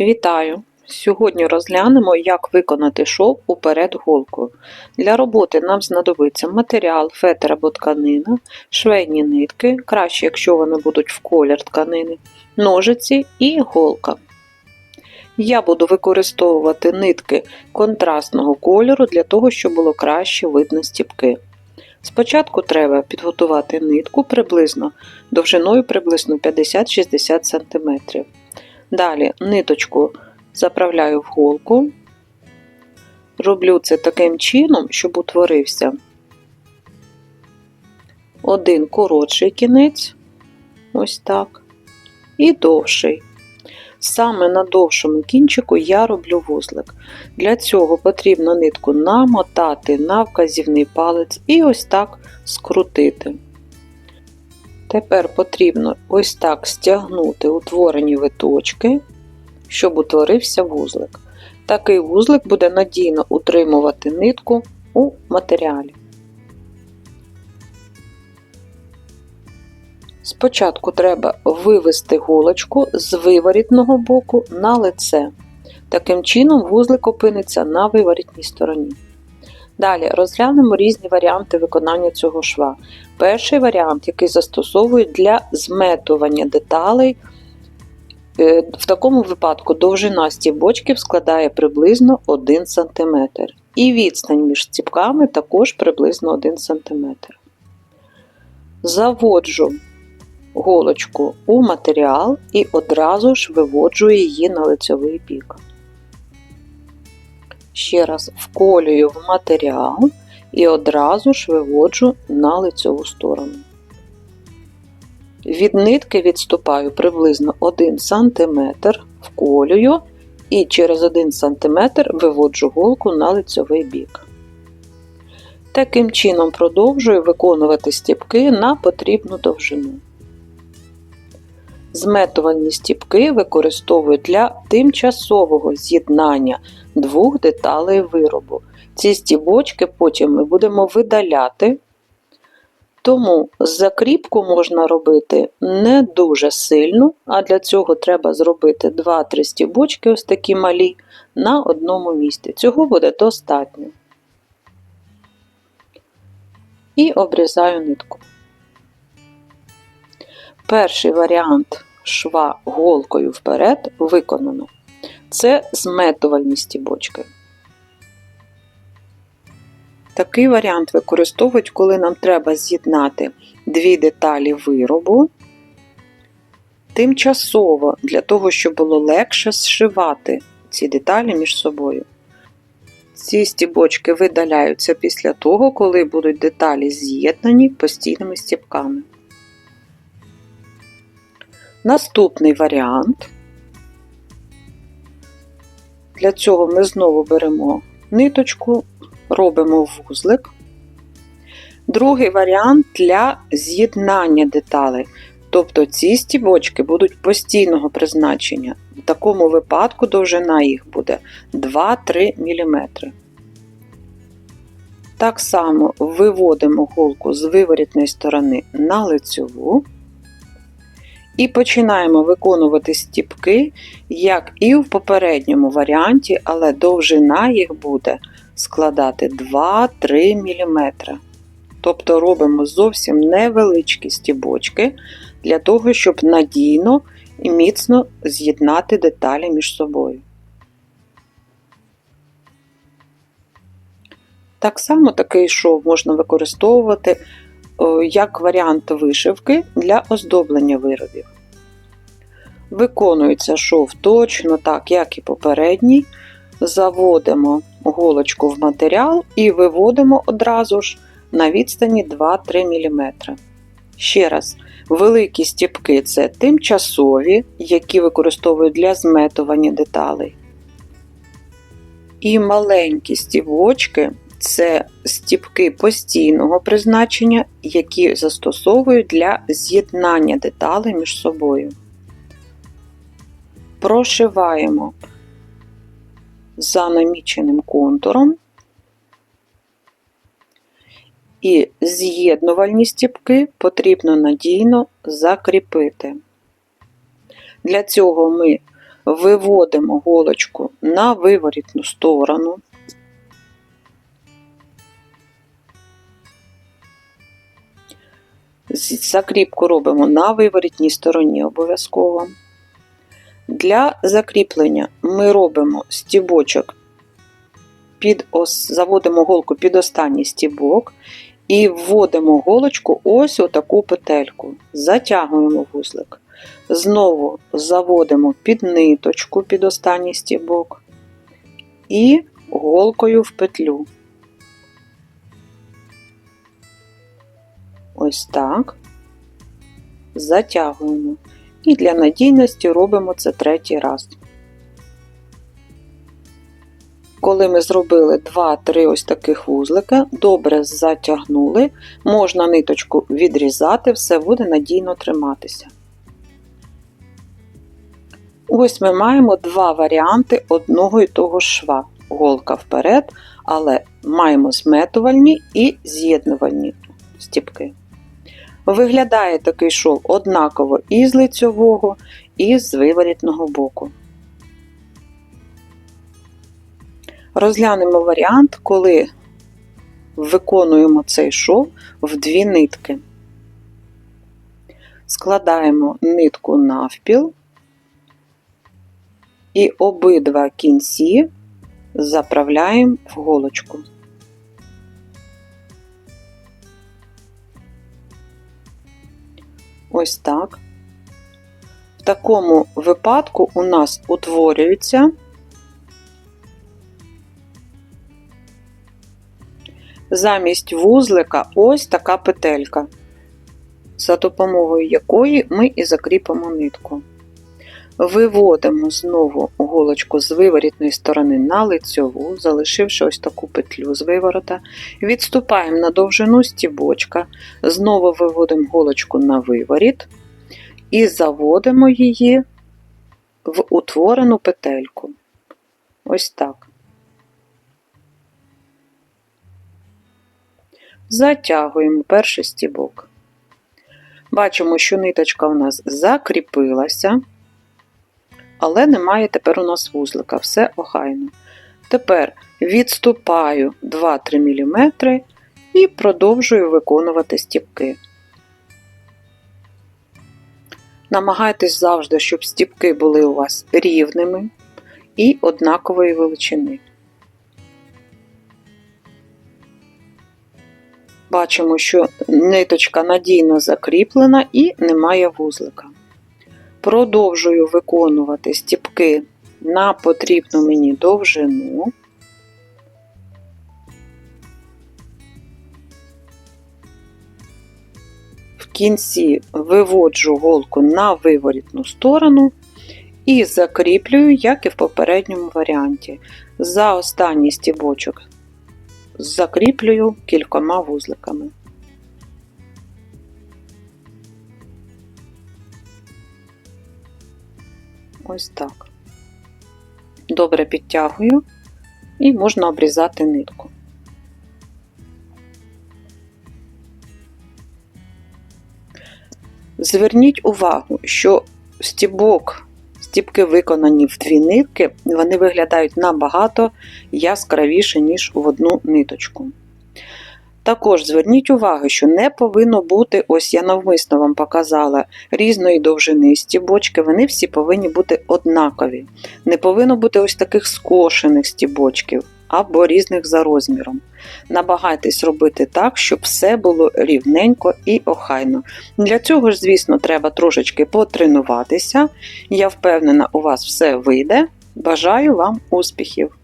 Вітаю! Сьогодні розглянемо, як виконати шов уперед голкою. Для роботи нам знадобиться матеріал, фетр або тканина, швейні нитки, краще, якщо вони будуть в колір тканини, ножиці і голка. Я буду використовувати нитки контрастного кольору для того, щоб було краще видно стіпки. Спочатку треба підготувати нитку приблизно довжиною приблизно 50-60 см. Далі ниточку заправляю в голку, роблю це таким чином, щоб утворився один коротший кінець, ось так, і довший. Саме на довшому кінчику я роблю вузлик. Для цього потрібно нитку намотати на вказівний палець і ось так скрутити. Тепер потрібно ось так стягнути утворені виточки, щоб утворився вузлик. Такий вузлик буде надійно утримувати нитку у матеріалі. Спочатку треба вивести голочку з виворітного боку на лице. Таким чином вузлик опиниться на виворітній стороні. Далі розглянемо різні варіанти виконання цього шва. Перший варіант, який застосовують для зметування деталей. Е, в такому випадку довжина стібочків складає приблизно 1 см. І відстань між стібками також приблизно 1 см. Заводжу голочку у матеріал і одразу ж виводжу її на лицьовий бік. Ще раз вколюю в матеріал і одразу ж виводжу на лицьову сторону. Від нитки відступаю приблизно 1 см, вколюю і через 1 см виводжу голку на лицьовий бік. Таким чином продовжую виконувати стіпки на потрібну довжину. Зметувальні стіпки використовують для тимчасового з'єднання двох деталей виробу. Ці стібочки потім ми будемо видаляти, тому закріпку можна робити не дуже сильно, а для цього треба зробити 2-3 стібочки, ось такі малі, на одному місці. Цього буде достатньо. І обрізаю нитку. Перший варіант шва голкою вперед виконано. Це зметувальні стібочки. Такий варіант використовують, коли нам треба з'єднати дві деталі виробу тимчасово, для того, щоб було легше зшивати ці деталі між собою. Ці стібочки видаляються після того, коли будуть деталі з'єднані постійними стібками. Наступний варіант. Для цього ми знову беремо ниточку, робимо вузлик. Другий варіант для з'єднання деталей. Тобто ці стібочки будуть постійного призначення. В такому випадку довжина їх буде 2-3 мм. Так само виводимо голку з виворітної сторони на лицьову. І починаємо виконувати стіпки, як і в попередньому варіанті, але довжина їх буде складати 2-3 мм. Тобто робимо зовсім невеличкі стібочки для того, щоб надійно і міцно з'єднати деталі між собою. Так само такий шов можна використовувати як варіант вишивки для оздоблення виробів. Виконується шов точно так, як і попередній. Заводимо голочку в матеріал і виводимо одразу ж на відстані 2-3 мм. Ще раз, великі стіпки це тимчасові, які використовують для зметування деталей. І маленькі стівочки це стіпки постійного призначення, які застосовують для з'єднання деталей між собою. Прошиваємо за наміченим контуром і з'єднувальні стіпки потрібно надійно закріпити. Для цього ми виводимо голочку на виворітну сторону. Закріпку робимо на виворітній стороні обов'язково. Для закріплення ми робимо стібочок, під ос... заводимо голку під останній стібок і вводимо голочку ось у таку петельку. Затягуємо вузлик. Знову заводимо під ниточку під останній стібок і голкою в петлю. Ось так. Затягуємо. І для надійності робимо це третій раз. Коли ми зробили 2-3 ось таких вузлика, добре затягнули, можна ниточку відрізати, все буде надійно триматися. Ось ми маємо два варіанти одного і того ж шва. Голка вперед, але маємо зметувальні і з'єднувальні стіпки. Виглядає такий шов однаково і з лицьового, і з виворітного боку. Розглянемо варіант, коли виконуємо цей шов в дві нитки. Складаємо нитку навпіл і обидва кінці заправляємо в голочку. Ось так. В такому випадку у нас утворюється замість вузлика ось така петелька, за допомогою якої ми і закріпимо нитку. Виводимо знову голочку з виворітної сторони на лицьову, залишивши ось таку петлю з виворота. Відступаємо на довжину стібочка, знову виводимо голочку на виворіт і заводимо її в утворену петельку. Ось так. Затягуємо перший стібок. Бачимо, що ниточка у нас закріпилася, але немає тепер у нас вузлика, все охайно. Тепер відступаю 2-3 мм і продовжую виконувати стібки. Намагайтесь завжди, щоб стібки були у вас рівними і однакової величини. Бачимо, що ниточка надійно закріплена і немає вузлика. Продовжую виконувати стіпки на потрібну мені довжину. В кінці виводжу голку на виворітну сторону і закріплюю, як і в попередньому варіанті. За останній стібочок закріплюю кількома вузликами. Ось так. Добре підтягую і можна обрізати нитку. Зверніть увагу, що стібок, стібки виконані в дві нитки, вони виглядають набагато яскравіше, ніж в одну ниточку. Також зверніть увагу, що не повинно бути, ось я навмисно вам показала, різної довжини стібочки, вони всі повинні бути однакові. Не повинно бути ось таких скошених стібочків або різних за розміром. Намагайтесь робити так, щоб все було рівненько і охайно. Для цього ж, звісно, треба трошечки потренуватися. Я впевнена, у вас все вийде. Бажаю вам успіхів!